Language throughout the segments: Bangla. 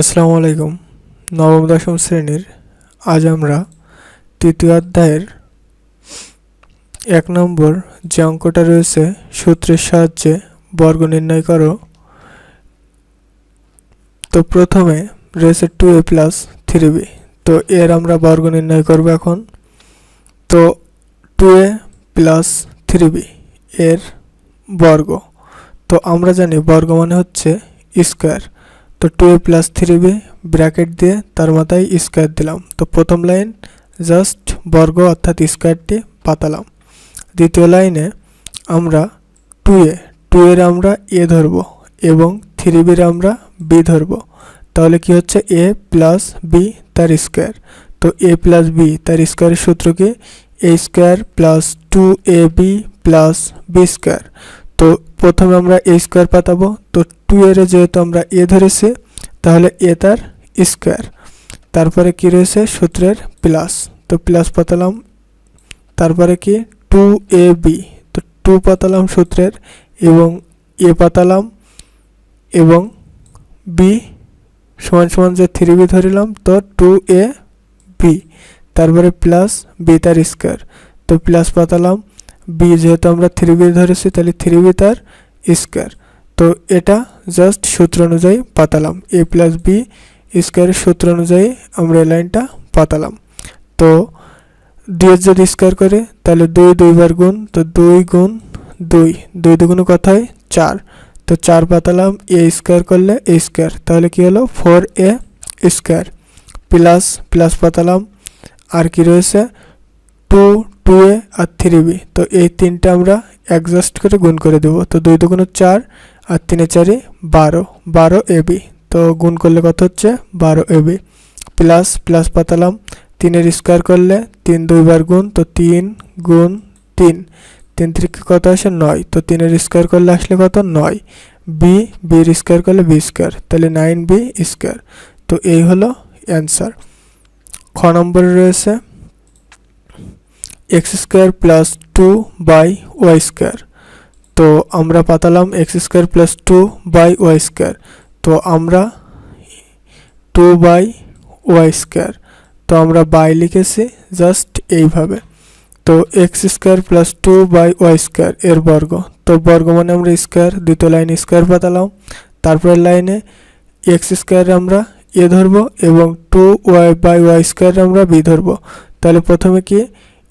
আসসালামু আলাইকুম। নবম, দশম শ্রেণির আজ আমরা তৃতীয় অধ্যায়ের এক নম্বর যে অঙ্কটা রয়েছে, সূত্রের সাহায্যে বর্গ নির্ণয় করো। তো প্রথমে রয়েছে two A plus three B তো এর আমরা বর্গ নির্ণয় করব এখন। তো two A plus three B এর বর্গ। তো আমরা জানি বর্গ মানে হচ্ছে স্কোয়ার তো two A plus three B bracket দিয়ে তার মাথায় স্কোয়ার দিলাম। তো প্রথম লাইন জাস্ট বর্গ অর্থাৎ স্কোয়ারটি পাতালাম। দ্বিতীয় লাইনে আমরা টু এ টু এর আমরা এ ধরবো এবং থ্রি বির আমরা বি ধরবো। তাহলে কি হচ্ছে? এ প্লাস বি তার স্কোয়ার তো এ প্লাস বি তার স্কোয়ারের সূত্র কি? A square plus two A B plus B square তো প্রথমে আমরা এ স্কোয়ার পাতাবো। তো টু এর যেহেতু আমরা এ ধরেছি, তাহলে এ তার স্কোয়ার তারপরে কি রয়েছে? সূত্রের প্লাস তো প্লাস পাতালাম। তারপরে কি? টু এ বি তো টু পাতালাম সূত্রের এবং এ পাতালাম এবং বি সমান সমান যে থ্রি বি ধরিলাম, তো টু এ বি তারপরে প্লাস বি তার স্কোয়ার তো প্লাস পাতালাম। বি যেহেতু আমরা থ্রি বি ধরেছি, তাহলে থ্রি বি তার স্কোয়ার তো এটা জাস্ট সূত্র অনুযায়ী পাতালাম। এ প্লাস বি স্কোয়ারের সূত্র অনুযায়ী আমরা এই লাইনটা পাতালাম। তো দুইয়ের যদি স্কোয়ার করে, তাহলে দুই দুইবার গুণ, তো দুই গুণ দুই। দুই দুগুণ কথায় চার। তো চার পাতালাম এ স্কোয়ার করলে এ স্কোয়ার তাহলে কি হলো? Four A square plus plus পাতালাম। আর কি রয়েছে? টু এ আর থ্রি বি। তো এই তিনটা আমরা অ্যাডজাস্ট করে গুণ করে দেবো। তো দুই দুগুণ চার আর তিনে চারি বারো। বারো এবি তো গুণ করলে কত হচ্ছে? বারো এবি প্লাস প্লাস পাতালাম। তিনের স্কোয়ার করলে তিন দুইবার গুণ, তো তিন গুণ তিন। তিন থেকে কত আসে? নয়। তো তিনের স্কোয়ার করলে আসলে কত? নয়। বি বির স্কোয়ার করলে বি স্কোয়ার তাহলে নাইন বি স্কোয়ার তো এই হলো অ্যান্সার খ নম্বরে রয়েছে X square plus two by Y square. তো আমরা পাতালাম X square plus two by Y square. তো আমরা টু বাই ওয়াই স্কোয়ার। তো আমরা বাই লিখেছি জাস্ট এইভাবে। তো X square plus two by Y square এর বর্গ। তো বর্গ মানে আমরা স্কোয়ার দ্বিতীয় লাইনে স্কোয়ার পাতালাম। তারপরের লাইনে এক্স স্কোয়ার আমরা এ ধরবো এবং two Y by Y square আমরা বি ধরবো। তাহলে প্রথমে কি?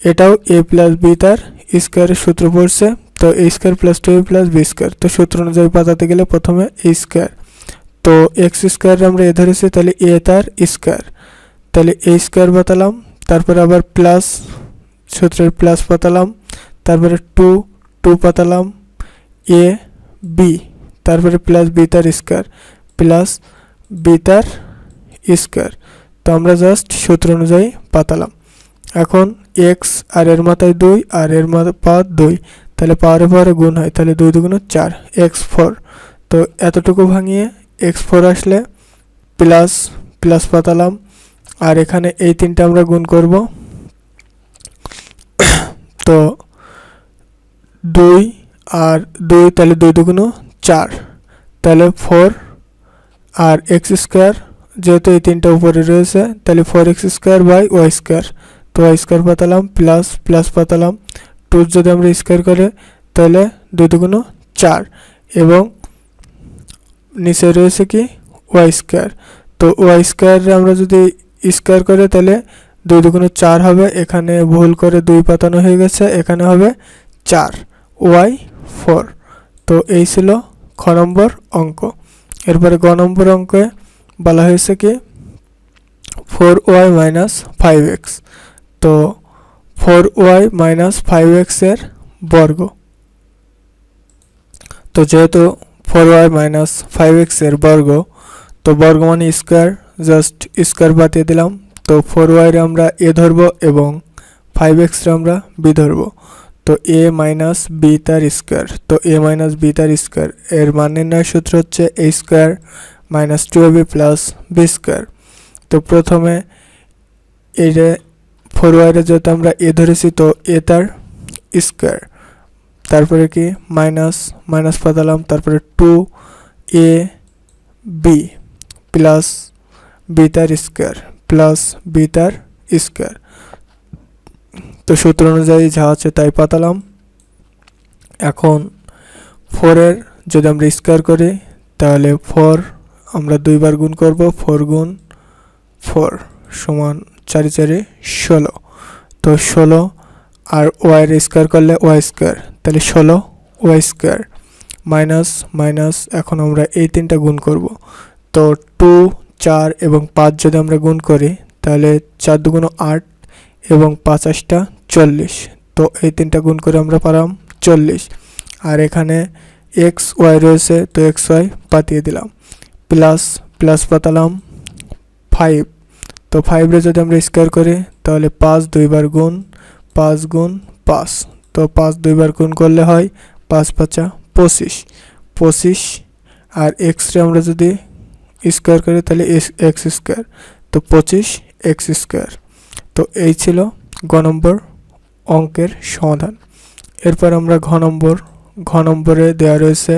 এটাও এ প্লাস বি তার স্কোয়ারের সূত্র পড়ছে। তো A square plus two A plus B square তো সূত্র অনুযায়ী পাতাতে গেলে প্রথমে এ স্কোয়ার তো এক্স স্কোয়ার আমরা এ ধরেছি, তাহলে এ তার স্কোয়ার তাহলে এ স্কোয়ার পাতালাম, তারপরে আবার প্লাস সূত্রের প্লাস পাতালাম, তারপরে টু টু পাতালাম এ বি তারপরে প্লাস বি তার স্কোয়ার প্লাস বি তার স্কোয়ার তো আমরা জাস্ট সূত্র অনুযায়ী পাতালাম। এখন এক্স আর এর মাথায় দুই, আর এর মাথায় পাওয়ার দুই। তাহলে পাওয়ারে পাওয়ারে গুণ হয়, তাহলে দুই দুগুণ চার এক্স ফোর তো এতটুকু ভাঙিয়ে এক্স ফোর আসলে প্লাস প্লাস পাতালাম। আর এখানে এই তিনটা আমরা গুণ করব। তো দুই, আর দুই, তাহলে দুই দুগুণ চার। তাহলে ফোর আর এক্স স্কোয়ার যেহেতু এই তিনটা উপরে রয়েছে, তাহলে four X square by Y square Y square পাতালাম plus plus পাতালাম। টু যদি আমরা স্কোয়ার করে, তাহলে দুই দুগুণ চার। এবং নিচে রয়েছে কি? ওয়াই স্কোয়ার তো ওয়াই স্কোয়ার আমরা যদি স্কোয়ার করে, তাহলে দুই দুগুণ চার হবে। এখানে ভুল করে দুই পাতানো হয়ে গেছে, এখানে হবে চার। ওয়াই ফোর তো এই ছিল খ নম্বর অঙ্ক। এরপরে গ নম্বর অঙ্কে বলা হয়েছে কি? Four Y minus five X তো ফোর ওয়াই মাইনাস ফাইভ এক্সের বর্গ। তো যেহেতু ফোর ওয়াই মাইনাস ফাইভ এক্সের বর্গ, তো বর্গ মানে স্কোয়ার, জাস্ট স্কোয়ার বাতিয়ে দিলাম। তো ফোর ওয়াইরে আমরা এ ধরবো এবং ফাইভ এক্সরে আমরা বি ধরবো। তো এ মাইনাস বি তার স্কোয়ার, তো এ মাইনাস বি তার স্কোয়ার, এর মান নির্ণয়ের সূত্র হচ্ছে A square minus two B plus B square. তো প্রথমে এই যে ফোর ওয়াইরে যেহেতু আমরা এ ধরেছি, তো এ তার স্কোয়ার তারপরে কি? মাইনাস মাইনাস পাতালাম তারপরে two A B plus B তার স্কোয়ার প্লাস বি তার স্কোয়ার তো সূত্র অনুযায়ী যা আছে তাই পাতালাম এখন ফোরের যদি আমরা স্কোয়ার করি, তাহলে ফোর আমরা দুইবার গুণ করব ফোর গুণ ফোর সমান চারি চারি ষোলো। তো ষোলো আর ওয়াইয়ের স্কোয়ার করলে ওয়াই স্কোয়ার তাহলে ষোলো ওয়াই স্কোয়ার মাইনাস মাইনাস এখন আমরা এই তিনটা গুণ করব। তো টু, চার এবং পাঁচ যদি আমরা গুণ করি, তাহলে চার দুগুণ আট এবং পাঁচ আটটা চল্লিশ। তো এই তিনটা গুণ করে আমরা পারাম চল্লিশ। আর এখানে এক্স ওয়াই রয়েছে, তো এক্স ওয়াই পাতিয়ে দিলাম। প্লাস প্লাস পাতালাম ফাইভ তো ফাইভরে যদি আমরা স্কোয়ার করি, তাহলে পাঁচ দুইবার গুণ, পাঁচ গুণ পাঁচ। তো পাঁচ দুইবার গুণ করলে হয় পাঁচ পাঁচা পঁচিশ। পঁচিশ আর এক্সরে আমরা যদি স্কোয়ার করি, তাহলে এক্স স্কোয়ার তো পঁচিশ এক্স স্কোয়ার তো এই ছিল গ নম্বর অঙ্কের সমাধান। এরপর আমরা ঘ নম্বর, ঘ নম্বরে দেওয়া রয়েছে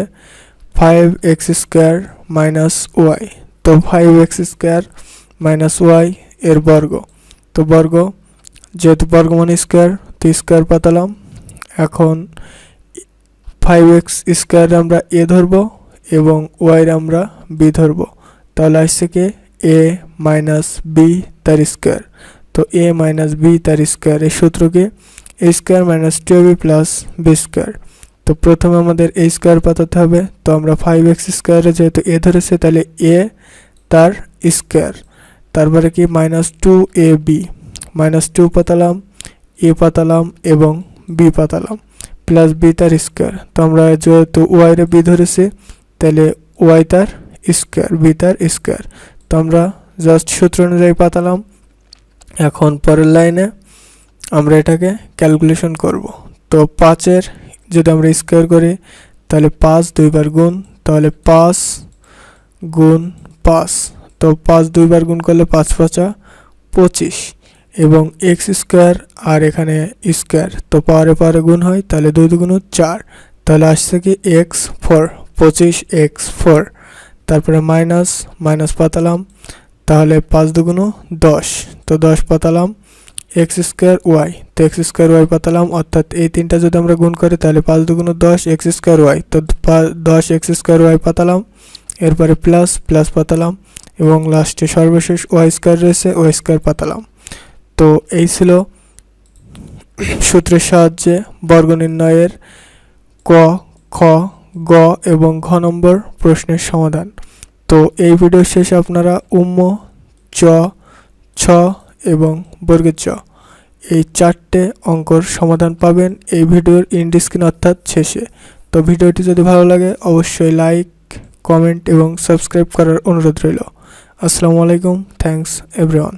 five X square minus Y তো five X square minus Y এর বর্গ। তো বর্গ, যেহেতু বর্গ মানে স্কোয়ার, তো স্কোয়ার পাতালাম। এখন ফাইভ এক্স স্কোয়ার আমরা এ ধরবো এবং ওয়াইয়ের আমরা বি ধরবো। তাহলে আসছে কি? এ মাইনাস বি তার স্কোয়ার। তো এ মাইনাস বি তার স্কোয়ার এই সূত্রকে A square minus two B plus B square. তো প্রথমে আমাদের এ স্কোয়ার পাতাতে হবে। তো আমরা ফাইভ এক্স স্কোয়ারে যেহেতু এ ধরেছে, তাহলে এ তার স্কোয়ার। তারপরে কি? Minus two A B minus two পাতালাম A পাতালাম এবং বি পাতালাম প্লাস বি তার স্কোয়ার তো আমরা যেহেতু ওয়াইরে বি ধরেছি, তাহলে ওয়াই তার স্কোয়ার বি তার স্কোয়ার তো আমরা জাস্ট সূত্র অনুযায়ী পাতালাম। এখন পরের লাইনে আমরা এটাকে ক্যালকুলেশন করব। তো পাঁচের যদি আমরা স্কোয়ার করি, তাহলে পাঁচ দুইবার গুণ, তাহলে পাঁচ গুণ পাঁচ। তো পাঁচ দুইবার গুণ করলে পাঁচ পাঁচা পঁচিশ এবং এক্স স্কোয়ার আর এখানে স্কোয়ার, তো পাওয়ারে পাওয়ারে গুণ হয়, তাহলে দুই দুগুণ চার, তাহলে আসছে কি এক্স ফোর, পঁচিশ এক্স ফোর, তারপরে মাইনাস মাইনাস পাতালাম, তাহলে পাঁচ দুগুণ দশ, তো দশ পাতালাম এক্স স্কোয়ার ওয়াই, তো এক্স স্কোয়ার ওয়াই পাতালাম, অর্থাৎ এই তিনটা যদি আমরা গুণ করি, তাহলে পাঁচ দুগুণ দশ এক্স স্কোয়ার ওয়াই, তো দশ এক্স স্কোয়ার ওয়াই পাতালাম, এরপরে প্লাস প্লাস পাতালাম এবং লাস্টে সর্বশেষ ওয়াই স্কোয়ার রয়েছে ওয়াই স্কোয়ার পাতালাম। তো এই ছিল সূত্রের সাহায্যে বর্গ নির্ণয়ের ক, খ, গ এবং ঘ নম্বর প্রশ্নের সমাধান। তো এই ভিডিও শেষে আপনারা উম্ম, চ, ছ এবং বর্গের চ এই চারটে অঙ্কর সমাধান পাবেন এই ভিডিওর ইন্ড স্ক্রিন অর্থাৎ শেষে। তো ভিডিওটি যদি ভালো লাগে, অবশ্যই লাইক কমেন্ট এবং সাবস্ক্রাইব করার অনুরোধ রইল। আসসালামু আলাইকুম থ্যাঙ্কস এভরিওয়ান